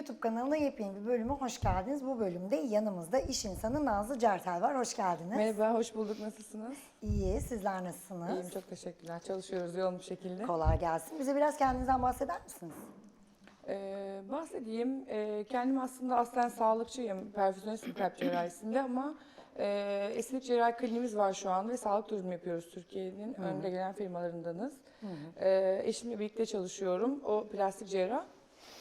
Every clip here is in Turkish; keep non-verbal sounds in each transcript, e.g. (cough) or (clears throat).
YouTube kanalına yepyeni bir bölüme hoş geldiniz. Bu bölümde yanımızda iş insanı Nazlı Certel var. Hoş geldiniz. Merhaba, hoş bulduk. Nasılsınız? İyi, sizler nasılsınız? İyiyim, çok teşekkürler. Çalışıyoruz yoğun bir şekilde. Kolay gelsin. Bize biraz kendinizden bahseder misiniz? Ee, bahsedeyim. Ee, kendim aslında aslen sağlıkçıyım. Perfüzyonistim kalp cerrahisinde ama e, estetik cerrahi kliniğimiz var şu an ve sağlık turizmi yapıyoruz Türkiye'nin önde gelen firmalarındanız. Ee, eşimle birlikte çalışıyorum. O plastik cerrah.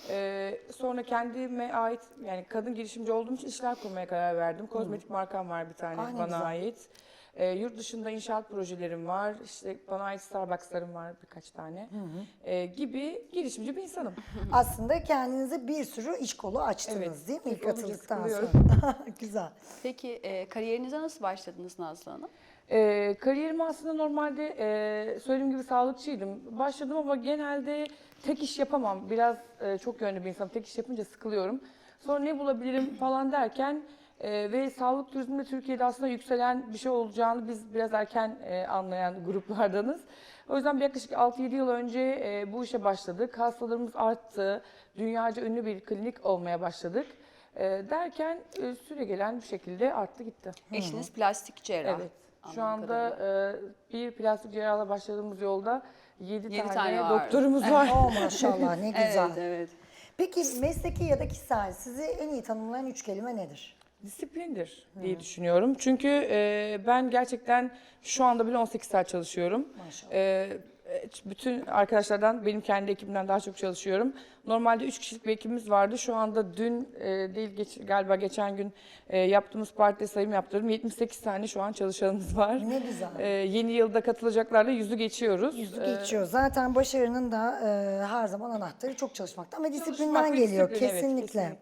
Ee, sonra kendime ait yani kadın girişimci olduğum için işler kurmaya karar verdim. Kozmetik markam var bir tane Aa, ne bana güzel. ait. Ee, yurt dışında inşaat projelerim var. İşte bana ait Starbucks'larım var birkaç tane. Ee, gibi girişimci bir insanım. (laughs) Aslında kendinize bir sürü iş kolu açtınız Evet, değil mi? İlk ilk olunca atıldıktan sıkılıyorum. sonra. (laughs) Güzel. Peki e, kariyerinize nasıl başladınız Nazlı Hanım? Ee, kariyerim aslında normalde e, söylediğim gibi sağlıkçıydım. Başladım ama genelde tek iş yapamam. Biraz e, çok yönlü bir insanım. Tek iş yapınca sıkılıyorum. Sonra ne bulabilirim falan derken e, ve sağlık turizminde Türkiye'de aslında yükselen bir şey olacağını biz biraz erken e, anlayan gruplardanız. O yüzden bir yaklaşık 6-7 yıl önce e, bu işe başladık. Hastalarımız arttı. Dünyaca ünlü bir klinik olmaya başladık. E, derken e, süre gelen bir şekilde arttı gitti. Eşiniz plastik cerrah. Evet. Şu anladığım anda e, bir plastik cerrahla başladığımız yolda 7 Yedi tane, tane var. doktorumuz var. (laughs) Oh maşallah ne (laughs) güzel. Evet, evet. Peki mesleki ya da kişisel sizi en iyi tanımlayan üç kelime nedir? Disiplindir diye düşünüyorum. Çünkü e, ben gerçekten şu anda bile 18 saat çalışıyorum. Maşallah. E, bütün arkadaşlardan benim kendi ekibimden daha çok çalışıyorum. Normalde 3 kişilik bir ekibimiz vardı. Şu anda dün e, değil geç, galiba geçen gün e, yaptığımız partide sayım yaptırdım. 78 tane şu an çalışanımız var. Ne güzel. E, yeni yılda katılacaklarla yüzü geçiyoruz. Yüzü E, geçiyor. Zaten başarının da e, her zaman anahtarı çok çalışmaktan ve disiplinden Çalışmak ve geliyor. disiplin, evet, kesinlikle.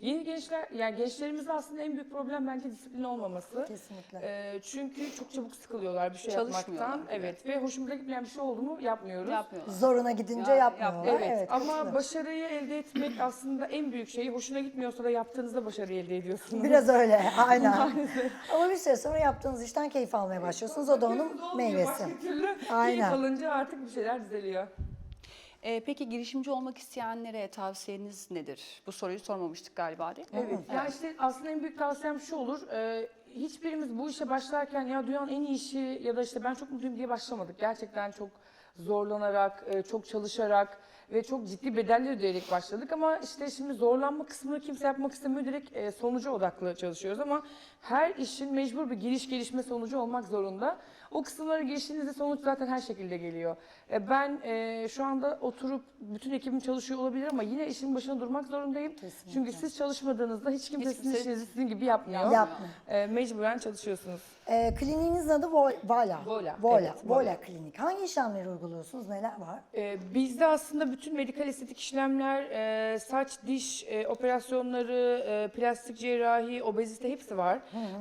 Kesinlikle. Yeni gençler, yani gençlerimizde aslında en büyük problem bence disiplin olmaması. Kesinlikle. Ee, çünkü çok çabuk sıkılıyorlar bir şey yapmaktan. Evet. ve hoşumuza gitmeyen bir şey oldu mu yapmıyoruz. Yapmıyorlar. Zoruna gidince Ya, yapmıyorlar. yap- Evet, ama katılıyorum. başarıyı elde etmek aslında en büyük şey. Hoşuna gitmiyorsa da yaptığınızda başarı elde ediyorsunuz. Biraz öyle aynen. Ama bir süre sonra yaptığınız işten keyif almaya başlıyorsunuz. O da onun meyvesi. Başka türlü Aynen. keyif alınca artık bir şeyler düzeliyor. E, peki girişimci olmak isteyenlere tavsiyeniz nedir? Bu soruyu sormamıştık galiba değil mi? Evet. Ya işte aslında en büyük tavsiyem şu olur. e, hiçbirimiz bu işe başlarken ya dünyanın en iyi işi ya da işte ben çok mutluyum diye başlamadık. Gerçekten çok zorlanarak, e, çok çalışarak ve çok ciddi bedeller ödeyerek başladık ama işte şimdi zorlanma kısmını kimse yapmak istemiyor direkt e, sonuca odaklı çalışıyoruz ama her işin mecbur bir giriş gelişme sonucu olmak zorunda. O kısımları geçtiğinizde sonuç zaten her şekilde geliyor. E, Ben e, şu anda oturup bütün ekibim çalışıyor olabilir ama yine işin başına durmak zorundayım. Çünkü siz çalışmadığınızda hiç kimse Hiç sizin kimse- işinizi sizin gibi yapmıyor. Yapmıyor. E, mecburen çalışıyorsunuz. Ee, kliniğinizin adı Vo- Vola. Vola, Vola. evet, Vola Vola. Klinik. Hangi işlemleri uyguluyorsunuz? Neler var? E, bizde aslında bütün medikal estetik işlemler, e, saç, diş e, operasyonları, e, plastik cerrahi, obezite hepsi var.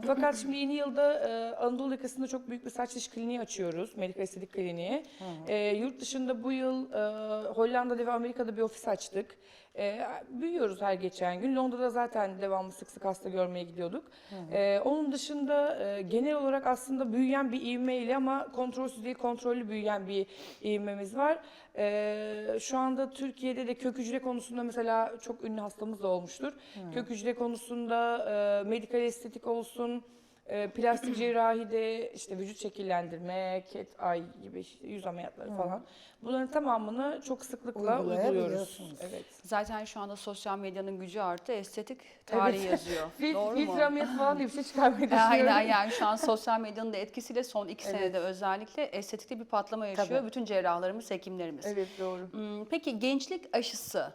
Fakat şimdi yeni yılda e, Anadolu yakasında çok büyük bir saç diş kliniği açıyoruz, medikal estetik kliniği. E, yurt dışında bu yıl e, Hollanda'da ve Amerika'da bir ofis açtık. E, büyüyoruz her geçen gün. Londra'da zaten devamlı sık sık hasta görmeye gidiyorduk. E, onun dışında e, genel olarak aslında büyüyen bir ivmeyle ama kontrolsüz değil kontrollü büyüyen bir ivmemiz var. E, şu anda Türkiye'de de kök hücre konusunda mesela çok ünlü hastamız da olmuştur. Kök hücre konusunda e, medikal estetik olsun, e, plastik cerrahide işte vücut şekillendirme, cat eye gibi işte yüz ameliyatları falan. Bunların tamamını çok sıklıkla uyguluyoruz. Uygulayabiliyorsunuz. Evet. Zaten şu anda sosyal medyanın gücü arttı. Estetik tarih Evet. yazıyor. (laughs) Fil, Doğru mu? filtre ameliyatı falan diye bir şey çıkarmayı (laughs) düşünüyorum. Aynen yani şu an sosyal medyanın da etkisiyle son iki senede özellikle estetikte bir patlama yaşıyor. Tabii. Bütün cerrahlarımız, hekimlerimiz. Evet doğru. Hmm, Peki gençlik aşısı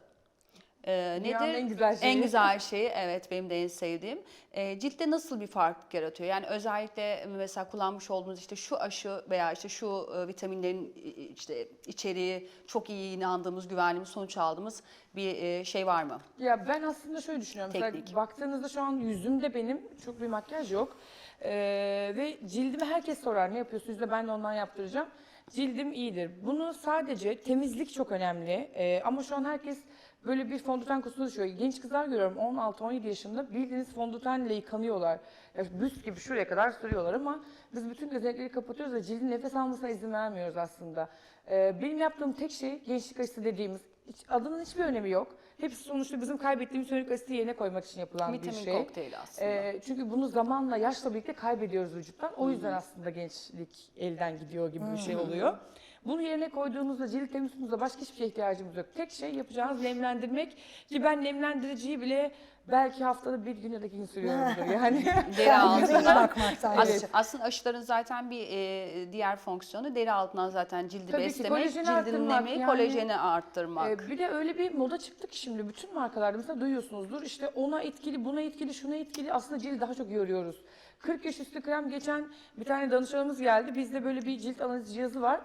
e, Dünyanın nedir? en güzel şeyi. En güzel şeyi evet benim de en sevdiğim. E, ciltte nasıl bir fark yaratıyor? Yani özellikle mesela kullanmış olduğunuz işte şu aşı veya işte şu e, vitaminlerin işte içeriği çok iyi inandığımız, güvendiğimiz, sonuç aldığımız bir e, şey var mı? Ya ben aslında şöyle düşünüyorum. Mesela Teknik. baktığınızda şu an yüzümde benim çok bir makyaj yok. Ee, ve cildime herkes sorar ne yapıyorsun yüzde ben de ondan yaptıracağım. Cildim iyidir. Bunu sadece temizlik çok önemli. Ee, ama şu an herkes böyle bir fondöten kutusuna düşüyor. Genç kızlar görüyorum 16-17 yaşında bildiğiniz fondötenle yıkanıyorlar. Ya büst gibi şuraya kadar sürüyorlar ama biz bütün gözenekleri kapatıyoruz ve cildin nefes almasına izin vermiyoruz aslında. Ee, benim yaptığım tek şey gençlik aşısı dediğimiz hiç, adının hiçbir önemi yok. Hepsi sonuçta bizim kaybettiğimiz fenolük asiti yerine koymak için yapılan bir Vitamin şey. kokteyli aslında. Ee, çünkü bunu zamanla, yaşla birlikte kaybediyoruz vücuttan. O yüzden aslında gençlik elden gidiyor gibi bir şey oluyor. Bunu yerine koyduğunuzda cilt temizliğinizde başka hiçbir şeye ihtiyacımız yok. Tek şey yapacağınız nemlendirmek ki ben nemlendiriciyi bile belki haftada bir gün ya da iki gün sürüyorumdur (laughs) yani. Deri (laughs) bakmak As-. Aslında aşıların zaten bir e, diğer fonksiyonu deri altından zaten cildi Tabii ki, beslemek, kolajeni cildin nemi, yani- kolajeni arttırmak. Ee, bir de öyle bir moda çıktı ki şimdi bütün markalarda mesela duyuyorsunuzdur işte ona etkili, buna etkili, şuna etkili aslında cildi daha çok yoruyoruz. 40 yaş üstü krem geçen bir tane danışanımız geldi. Bizde böyle bir cilt analiz cihazı var.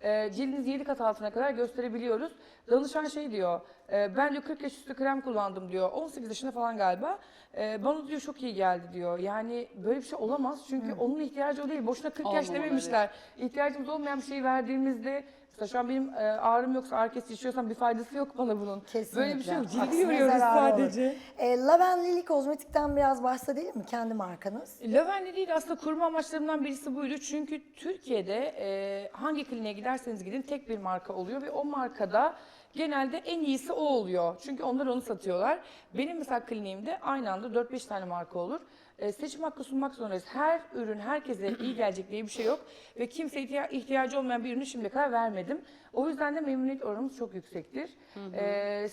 Ee, cildiniz 7 kat altına kadar gösterebiliyoruz. Danışan şey diyor, e, ben diyor 40 yaş üstü krem kullandım diyor. 18 yaşında falan galiba. E, bana diyor çok iyi geldi diyor. Yani böyle bir şey olamaz çünkü onun ihtiyacı o değil. Boşuna 40 yaş Olmamalı, dememişler. İhtiyacımız olmayan bir şeyi verdiğimizde Mesela şu an benim e, ağrım yoksa ağrı kesici içiyorsam bir faydası yok bana bunun. Kesinlikle. Böyle bir şey yok. Cildi Aksine yoruyoruz zararı olur. sadece. E, Lavenlili kozmetikten biraz bahsedelim mi? Kendi markanız. Lavenli değil aslında kurma amaçlarımdan birisi buydu. Çünkü Türkiye'de e, hangi kliniğe giderseniz gidin tek bir marka oluyor ve o markada genelde en iyisi o oluyor. Çünkü onlar onu satıyorlar. Benim mesela kliniğimde aynı anda 4-5 tane marka olur. E, seçim hakkı sunmak zorundayız. Her ürün herkese iyi gelecek diye bir şey yok. Ve kimse ihtiya- ihtiyacı olmayan bir ürünü şimdiye kadar vermedim. O yüzden de memnuniyet oranımız çok yüksektir. E,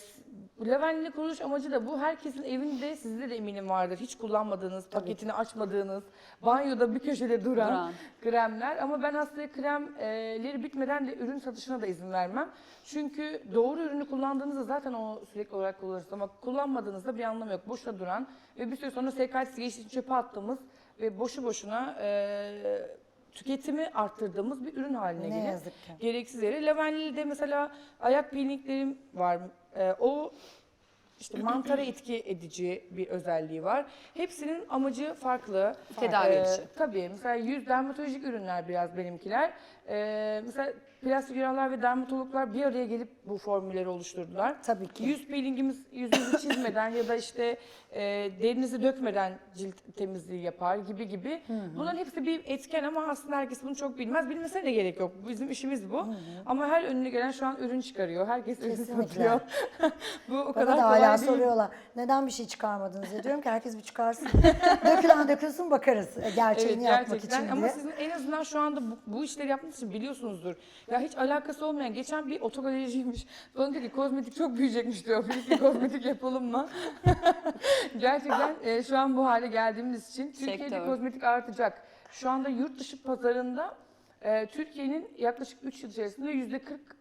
Lavenli kuruluş amacı da bu. Herkesin evinde sizde de eminim vardır. Hiç kullanmadığınız, paketini açmadığınız, banyoda bir köşede duran, Duran. kremler. Ama ben hastaya kremleri bitmeden de ürün satışına da izin vermem. Çünkü doğru ürünü kullandığınızda zaten onu sürekli olarak kullanırsınız. Ama kullanmadığınızda bir anlamı yok. Boşuna duran ve bir süre sonra SKS'i geçtiği için çöpe attığımız ve boşu boşuna e, tüketimi arttırdığımız bir ürün haline Ne gelir. yazık ki. Gereksiz yere. Lavenli'de mesela ayak peelinglerim var. E, o işte mantara etki edici bir özelliği var. Hepsinin amacı farklı. Tedavi Ee, için. Tabii. Mesela yüz dermatolojik ürünler biraz benimkiler. Ee, mesela plastik cerrahlar ve dermatologlar bir araya gelip bu formülleri oluşturdular. Tabii ki. Yüz peelingimiz yüzünüzü çizmeden ya da işte e, derinizi dökmeden cilt temizliği yapar gibi gibi. Bunların hepsi bir etken ama aslında herkes bunu çok bilmez. Bilmesine de gerek yok. Bizim işimiz bu. Ama her önüne gelen şu an ürün çıkarıyor. Herkes ürün Kesinlikle. satıyor. (laughs) bu o Bana kadar da kolay hala değil. soruyorlar. Neden bir şey çıkarmadınız diye. Diyorum ki herkes bir çıkarsın. (laughs) Dökülen dökülsün bakarız. E, Gerçeğini yapmak gerçekten. için Ama diye. sizin en azından şu anda bu, bu işleri yaptığınız için biliyorsunuzdur. Ya hiç alakası olmayan geçen bir otogalericiymiş. Bana dedi ki kozmetik çok büyüyecekmiş diyor. Bir kozmetik yapalım mı? (laughs) gerçekten e, şu an bu hale geldiğimiz için Türkiye'de Sektör. kozmetik artacak. Şu anda yurt dışı pazarında e, Türkiye'nin yaklaşık 3 yıl içerisinde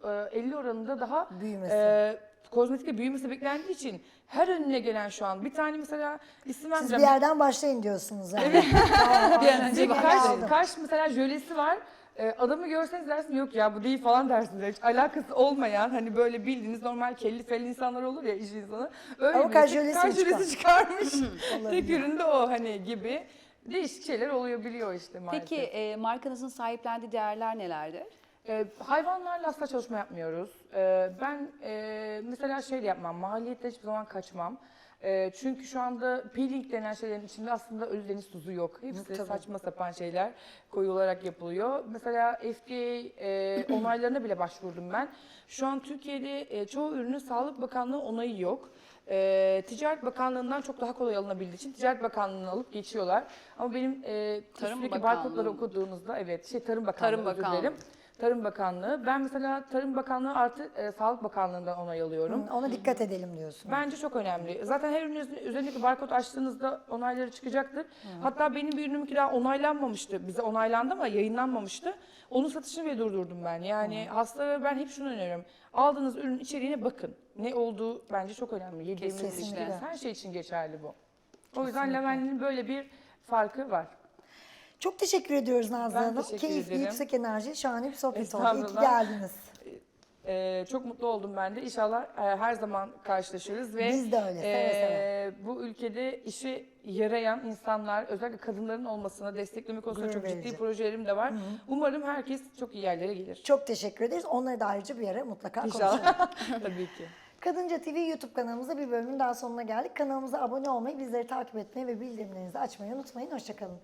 %40-50 oranında daha Büyümesi. e, kozmetikte büyümesi beklendiği için her önüne gelen şu an bir tane mesela isim Siz vermeyeceğim. bir yerden başlayın diyorsunuz yani. Tamam, (laughs) Bir an önce. Kaş, kaş mesela jölesi var. Ee, adamı görseniz dersiniz yok ya bu değil falan dersiniz. Hiç alakası olmayan hani böyle bildiğiniz normal kelli felli insanlar olur ya iş insanı. Öyle Ama birisi kaş jölesi kaş çıkar. çıkarmış. (laughs) Tek üründe o hani gibi. Değişik şeyler olabiliyor işte maalesef. Peki e, markanızın sahiplendiği değerler nelerdir? Ee, hayvanlarla asla çalışma yapmıyoruz. Ee, ben e, mesela şey yapmam, maliyette hiçbir zaman kaçmam. Ee, çünkü şu anda peeling denen şeylerin içinde aslında ölü tuzu yok. Hepsi Tabii. saçma sapan şeyler koyularak yapılıyor. Mesela FDA e, (clears throat) onaylarına bile başvurdum ben. Şu an Türkiye'de e, çoğu ürünün Sağlık Bakanlığı onayı yok. E, Ticaret Bakanlığı'ndan çok daha kolay alınabildiği için Ticaret Bakanlığı'nı alıp geçiyorlar. Ama benim e, Tarım üstündeki Bakanlığı barkodları okuduğunuzda evet şey Tarım Bakanlığı Tarım özür Bakanlığı. Tarım Bakanlığı. Ben mesela Tarım Bakanlığı artı e, Sağlık Bakanlığı'ndan onay alıyorum. Hı, Ona dikkat edelim diyorsun. Bence çok önemli. Zaten her ürünün üzerindeki barkod açtığınızda onayları çıkacaktır. Hatta benim bir ürünüm ki daha onaylanmamıştı. Bize onaylandı ama yayınlanmamıştı. Onun satışını bile durdurdum ben. Yani hastalara ben hep şunu öneriyorum. Aldığınız ürünün içeriğine bakın. Ne olduğu bence çok önemli. Yediğimiz Kesinlikle. her şey için geçerli bu. O yüzden Lavenli'nin böyle bir farkı var. Çok teşekkür ediyoruz Nazlı Ben Hanım. Keyifli, ederim. yüksek enerji, şahane bir sohbet oldu. İyi ki geldiniz. Ee, çok mutlu oldum ben de. İnşallah e, her zaman karşılaşırız ve Biz de öyle, seve seve. e, bu ülkede işe yarayan insanlar, özellikle kadınların olmasına desteklemek konusunda Gurur çok verici. ciddi projelerim de var. Umarım herkes çok iyi yerlere gelir. Çok teşekkür ederiz. Onları da ayrıca bir ara mutlaka konuşalım. İnşallah. (laughs) Tabii ki. Kadınca TV YouTube kanalımızda bir bölümün daha sonuna geldik. Kanalımıza abone olmayı, bizleri takip etmeyi ve bildirimlerinizi açmayı unutmayın. Hoşçakalın.